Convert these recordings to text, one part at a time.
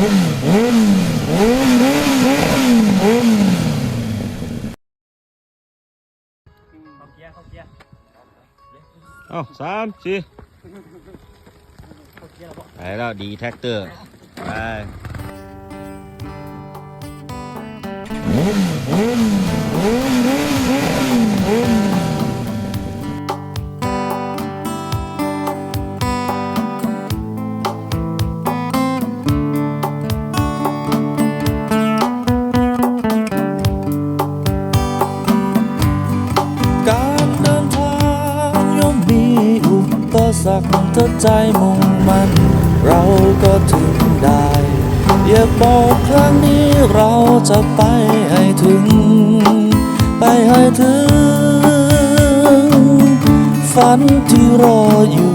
เอ้าสามสี่เขาเกียร์เราบอกไปแล้วดีแท็กเตอร์ไป สรรคถ้าใจมุ่งมัน เราก็ถึงได้ อย่าบอกครั้งนี้เราจะไปให้ถึง ไปให้ถึง ฝันที่รออยู่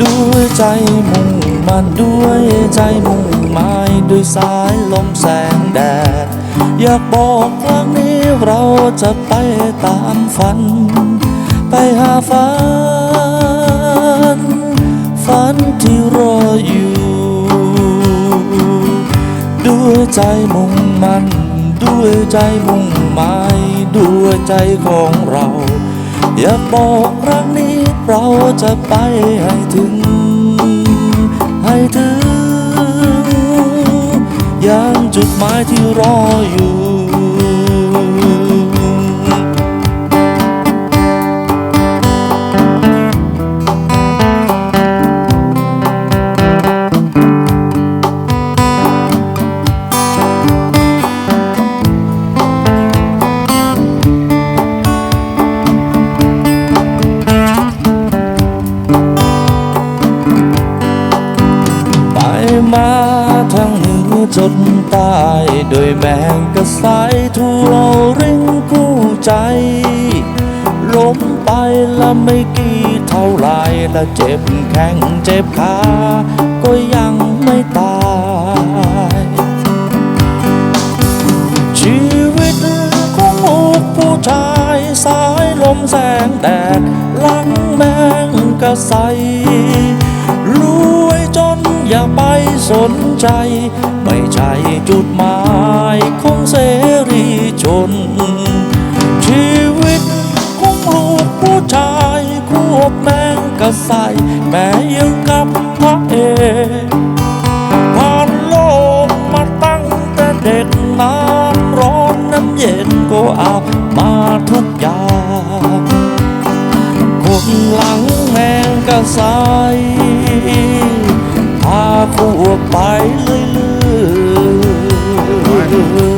ด้วยใจมุ่งมันด้วยใจมุ่งหมายด้วยสายลมแสงแดด อยากบอกครั้งนี้เราจะไปตามฝัน หาฝัน ฝันที่รออยู่ ด้วยใจมุ่งมันด้วยใจมุ่งหมายด้วยใจของเรา อยากบอกครั้งนี้เราจะไปให้ถึง ให้ถึง ยังจุดหมายที่รออยู่ จนใต้โดยแมงกระสายทั่วริงกู้ใจ ล้มไปละไม่กี่เท่าไรละเจ็บแข้งเจ็บขา ก็ยังไม่ตาย ชีวิตของลูกผู้ชายสายลมแสงแดดลังแมงกระใสรวยจนอย่าไปสน ใจ ไม่ใช่จุดหมายของเสรีชน ชีวิตของลูกผู้ชายควบแมงกระใสแม้ยังกับพระเอกผ่านโลกมาตั้งแต่เด็กน้ำร้อนน้ำเย็นก็อาบมาทุกอย่างคนหลังแมงกระใส วไปเรื่อย